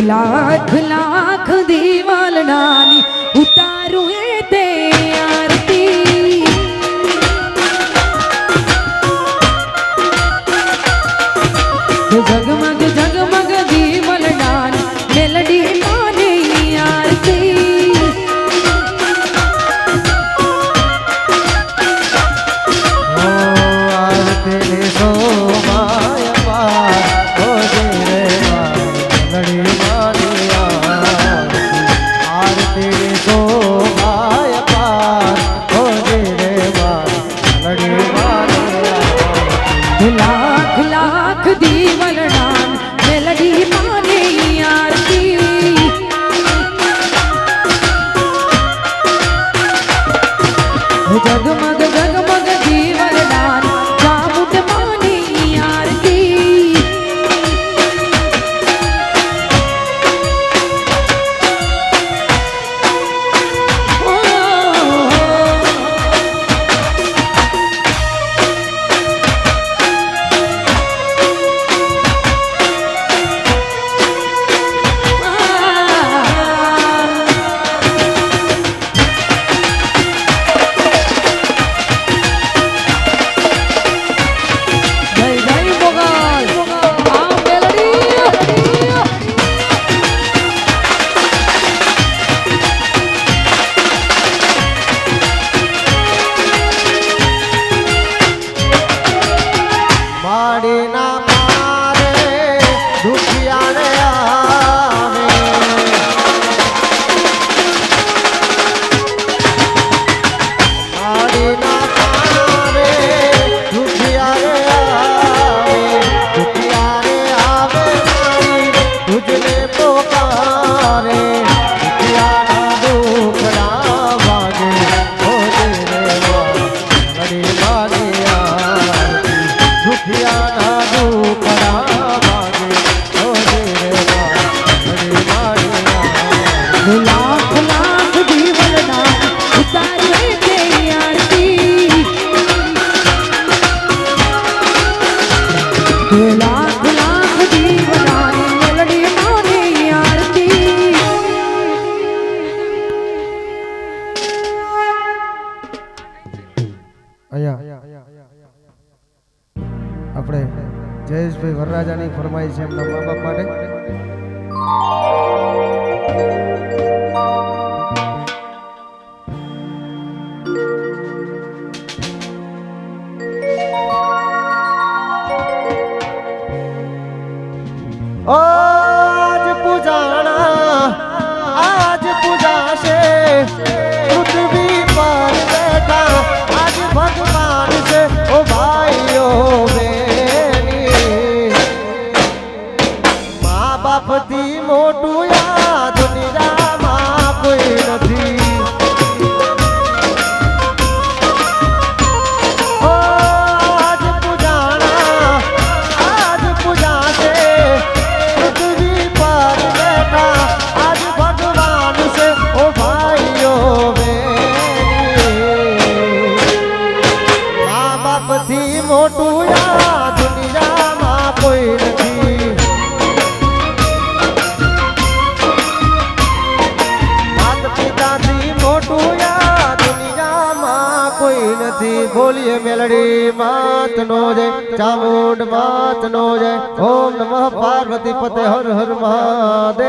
લાખ લાખ દીવાલડાની ઉતારું એ તે આરતી. જગમગ જગમગ દીવાલડાની મેલડી માની આરતી. આરતી સો Ricardo લાગે આપણે જયેશભાઈ વરરાજાની ફરમાઈ છે એમના મા બાપ માટે. કાશી બોલીએ મેલડી માત નો જય, ચામુંડ માત નો જય, ઓમ નમઃ પાર્વતી પતે હર હર મહાદેવ.